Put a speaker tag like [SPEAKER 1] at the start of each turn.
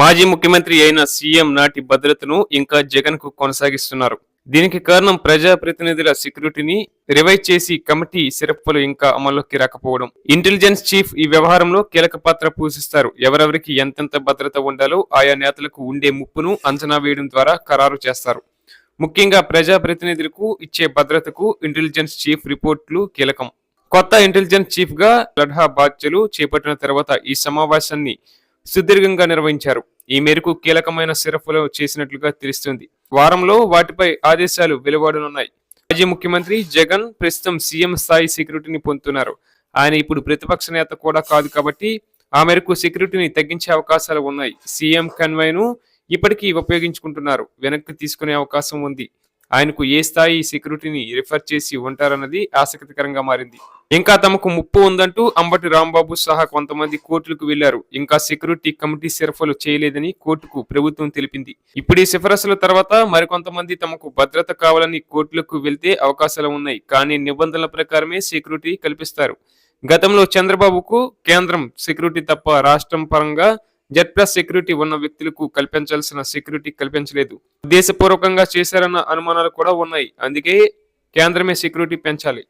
[SPEAKER 1] మాజీ ముఖ్యమంత్రి అయిన సీఎం నాటి భద్రతను ఇంకా జగన్కు కొనసాగిస్తున్నారు. దీనికి కారణం ప్రజాప్రతినిధుల సెక్యూరిటీని రివైజ్ చేసి కమిటీ సిరప్పులు ఇంకా అమల్లోకి రాకపోవడం. ఇంటెలిజెన్స్ చీఫ్ ఈ వ్యవహారంలో కీలక పాత్ర పోషిస్తారు. ఎవరెవరికి ఎంతెంత భద్రత ఉండాలో ఆయా నేతలకు ఉండే ముప్పును అంచనా వేయడం ద్వారా ఖరారు చేస్తారు. ముఖ్యంగా ప్రజాప్రతినిధులకు ఇచ్చే భద్రతకు ఇంటెలిజెన్స్ చీఫ్ రిపోర్ట్లు కీలకం. కొత్త ఇంటెలిజెన్స్ చీఫ్గా లడ్హా బాధ్యతలు చేపట్టిన తర్వాత ఈ సమావేశాన్ని సుదీర్ఘంగా నిర్వహించారు. ఈ మేరకు కీలకమైన సిరఫులు చేసినట్లుగా తెలుస్తుంది. వారంలో వాటిపై ఆదేశాలు వెలువడనున్నాయి. మాజీ ముఖ్యమంత్రి జగన్ ప్రస్తుతం సీఎం స్థాయి సెక్యూరిటీని పొందుతున్నారు. ఆయన ఇప్పుడు ప్రతిపక్ష నేత కూడా కాదు కాబట్టి ఆ మేరకు సెక్యూరిటీని తగ్గించే అవకాశాలు ఉన్నాయి. సీఎం కన్వైను ఇప్పటికీ ఉపయోగించుకుంటున్నారు. వెనక్కి తీసుకునే అవకాశం ఉంది. ఆయనకు ఏ స్థాయి సెక్యూరిటీని రిఫర్ చేసి ఉంటారన్నది ఆసక్తికరంగా మారింది. ఇంకా తమకు ముప్పు ఉందంటూ అంబటి రాంబాబు సహా కొంతమంది కోర్టులకు వెళ్ళారు ఇంకా సెక్యూరిటీ కమిటీ సిరఫలు చేయలేదని కోర్టుకు ప్రభుత్వం తెలిపింది. ఇప్పుడు ఈ సిఫారసుల తర్వాత మరికొంతమంది తమకు భద్రత కావాలని కోర్టులకు వెళ్తే అవకాశాలు ఉన్నాయి. కానీ నిబంధనల ప్రకారమే సెక్యూరిటీ కల్పిస్తారు. గతంలో చంద్రబాబుకు కేంద్రం సెక్యూరిటీ తప్ప రాష్ట్రం పరంగా జెడ్ ప్లస్ సెక్యూరిటీ ఉన్న వ్యక్తులకు కల్పించాల్సిన సెక్యూరిటీ కల్పించలేదు. ఉద్దేశపూర్వకంగా చేశారన్న అనుమానాలు కూడా ఉన్నాయి. అందుకే కేంద్రమే సెక్యూరిటీ పెంచాలి.